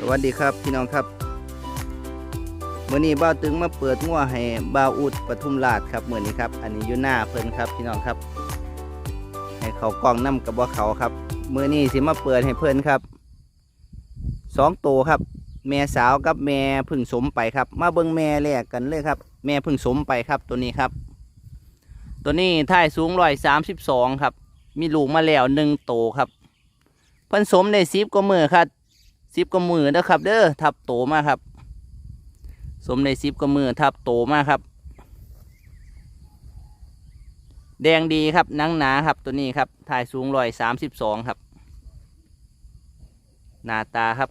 สวัสดีครับพี่น้องครับมื่อนี้บ่าตึงมาเปิดงัวให้บ่าอุดปทุมราชครับเมื่อนี้ครับ อันนี้อยู่หน้าเพิ่นครับพี่น้องครับ ให้เขากล้องน้ำกับบ่เขาครับมื่อนี้สิมาเปิดให้เพิ่นครับสองตัวครับ แม่สาวกับแม่พึ่งสมไปครับ มาเบิ่งแม่แรกกันเลยครับ แม่พึ่งสมไปครับตัวนี้ครับ ตัวนี้ท่ายสูงร้อยสามสิบสองครับ มีลูกมาแล้วหนึ่งโตวครับเพิ่นสมในสิบกว่ามือครับ สิบกว่ามือนะครับ เด้อทับโตมาครับ สมในสิบกว่ามือทับโตมาครับ แดงดีครับหนังหนาครับตัวนี้ครับถ่ายสูงร้อยสามสิบสองครับ หน้าตาครับ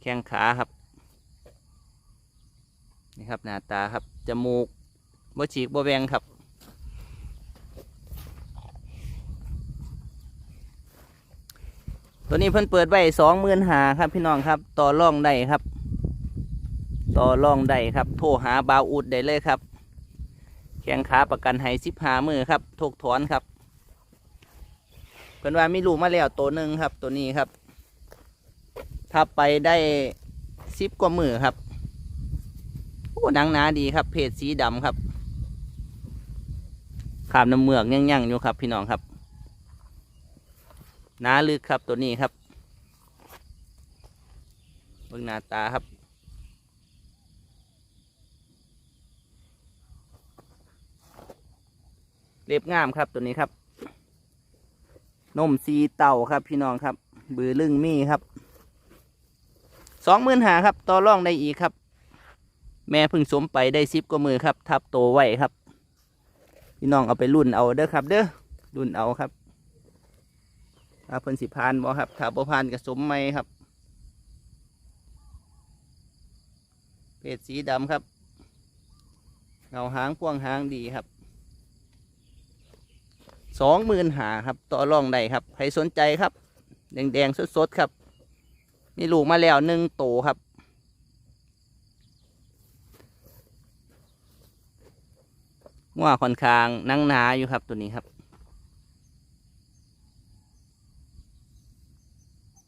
แข้งขาครับนี่ครับหน้าตาครับจมูกบ่ฉีกบ่แบงครับ ตัวนี้เพิ่นเปิดไว้สองหมื่นหาครับพี่น้องครับ ต่อร่องได้ครับ ต่อร่องได้ครับ โทรหาบาวอุดได้เลยครับ แข้งขาประกันให้สิบหามือครับทกถอนครับเพิ่นว่ามีลูกมาแล้วตัวหนึ่งครับ ตัวนี้ครับถ้าไปได้สิบกว่ามือครับโอ้หนังหนาดีครับ เพศสีดำครับขามน้ำเมือกยั่งๆอยู่ครับ พี่น้องครับ หนาลึกครับตัวนี้ครับเบิ่งหน้าตาครับเรียบงามครับตัวนี้ครับ นมซีเต่าครับพี่น้องครับ บือลึงมี่ครับสองหมื่นหาครับต่อร่องได้อีกครับ แม่เพึ่งสมไปได้ซิบกว่ามือครับ ทับโตไว้ครับ พี่น้องเอาไปรุ่นเอาเด้อครับ เด้อรุ่นเอาครับ ถ้าเพิ่นสิพานบ่ครับถ้าบ่พานก็สมไหมครับ เพศสีดำครับเงาหางพ่วงหางดีครับสองหมื่นหาครับ ต่อรองได้ครับใครสนใจครับ แดงๆสดๆครับ มีลูกมาแล้วหนึ่งโตครับงัวค่อนข้างนั่งนาอยู่ครับตัวนี้ครับ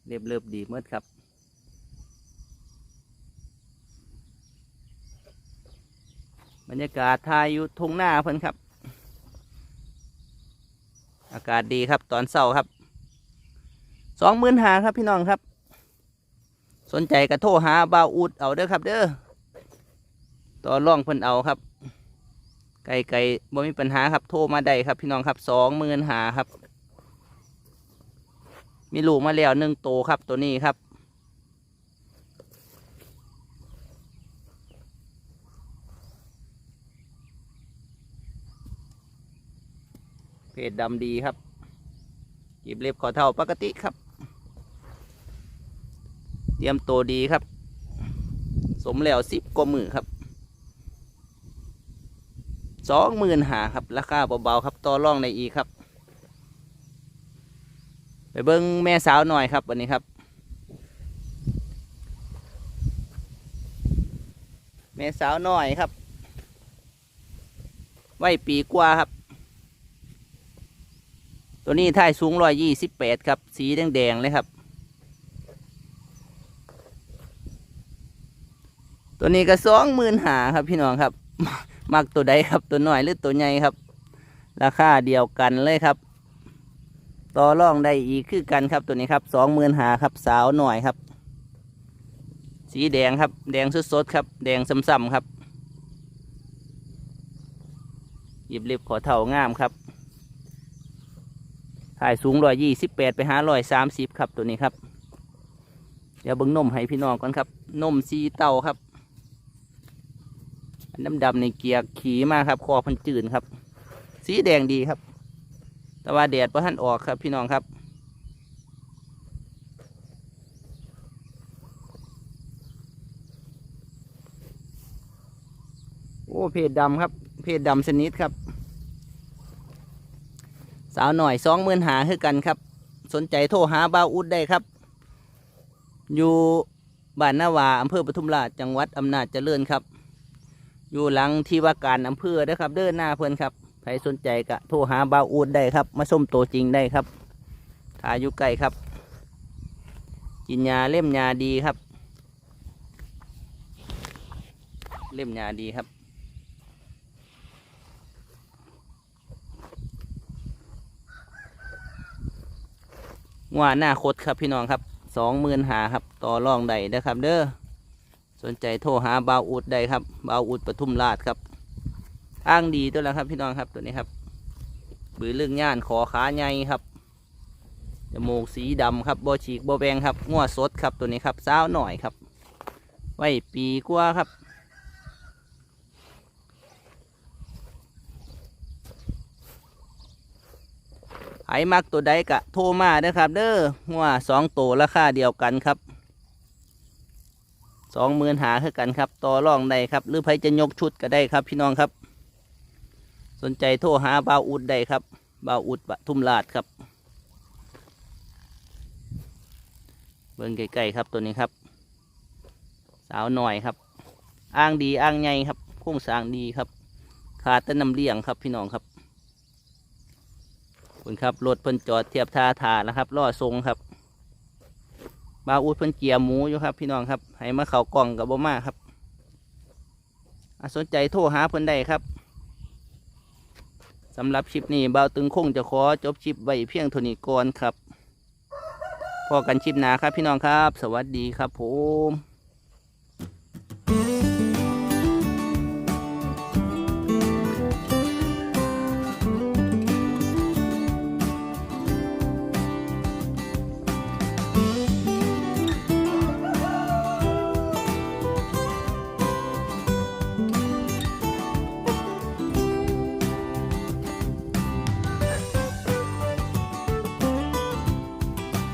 เรียบเรียบดีเมื่อครับ บรรยากาศทายอยู่ทุ่งหน้าเพิ่นครับ อากาศดีครับตอนเช้าครับสองหมื่นหาครับพี่น้องครับ สนใจกระโทรหาบ่าวอุดเอาเด้อครับ เด้อต่อร่องเพิ่นเอาครับ ไก่ไก่บ่มีปัญหาครับโทรมาได้ครับพี่น้องครับสองหมื่นหาครับ มีลูกมาแล้วหนึ่งโตครับตัวนี้ครับ เพจดำดีครับหยิบเล็บขอเท่าปกติครับ เตรียมตัวดีครับ สมแล้วสิบกว่ามือครับสองหมื่นหาครับ ราคาเบาๆครับต่อรองในอีครับ ไปเบิ้งแม่สาวหน่อยครับวันนี้ครับ แม่สาวหน่อยครับ ไว้ปีกว่าครับ ตัวนี้ท่ายสูงร้อยยี่สิบแปดครับ สีแดงๆเลยครับ ตัวนี้ก็สองหมื่นหาครับพี่น้องครับ มักตัวใดครับตัวหน้อยหรือตัวใหญ่ครับ ราคาเดียวกันเลยครับ ต่อรองได้อีกคือกันครับตัวนี้ครับสองหมื่นหาครับสาวหน่อยครับ สีแดงครับ แดงสดๆครับ แดงซ้ำๆครับหยิบเล็บขอเท่างามครับถ่ายสูงร้อยยี่สิบแปดไปหาร้อยสามสิบครับตัวนี้ครับ เดี๋ยวเบิ้งนมให้พี่น้องก่อนครับนมสีเต่าครับอันดำๆในเกียร์ขี่มาครับ คอพันจืดครับ สีแดงดีครับ แต่ว่าแดดพอท่านออกครับพี่น้องครับ โอ้เพจดำครับ เพจดำชนิดครับ สาวหน่อยสองหมื่นหาคือกันครับ สนใจโทรหาบ่าอุดได้ครับ อยู่บ้านนาวาอำเภอปทุมราชจังหวัดอำนาจเจริญครับ อยู่หลังที่ว่าการอำเภอนะครับ เดินหน้าเพื่อนครับ ใครสนใจก็โทรหาบาอูดได้ครับ มาชมตัวจริงได้ครับถ้าอยู่ใกล้ครับ กินยาเล่มยาดีครับ เล่มยาดีครับว่าหน้าคดครับพี่น้องครับสองหมื่นหาครับ ต่อรองใดนะครับ เด้อสนใจโทรหาบาอุดใดครับบาอุดปทุมราชครับ อ้างดีตัวแล้วครับพี่น้องครับตัวนี้ครับบือเรื่องย่านขอขาใหญ่ครับจมูกสีดำครับโบฉีกโบแบงครับงัวสดครับตัวนี้ครับสาวหน่อยครับ ไว้ปีกว่าครับไผมักตัวใดกะโทรมาเด้อครับ เด้องัวสองตัวราคาเดียวกันครับสองหมื่นหาคือกันครับ ต่อรองได้ครับ หรือไผจะยกชุดก็ได้ครับพี่น้องครับ สนใจโทรหาบ่าวอุดได้ครับบ่าวอุดปทุมราชครับเบิ่งใกล้ๆครับตัวนี้ครับ สาวหน่อยครับอ้างดีอ้างใหญ่ครับโค้งสางดีครับ ขาดแต่น้ำเลี้ยงครับพี่น้องครับคุณครับรถเพิ่นจอดเทียบท่าทาแล้วครับล่อทรงครับบ่าวอุดเพิ่นเกียร์หมูอยู่ครับพี่น้องครับให้มาเขากล่องกับบ่มาครับสนใจโทรหาเพิ่นได้ครับ สำหรับคลิปนี้เบาตึงคงจะขอจบคลิปไว้เพียงเท่านี้ก่อนครับพอกันคลิปหนาครับพี่น้องครับ สวัสดีครับผม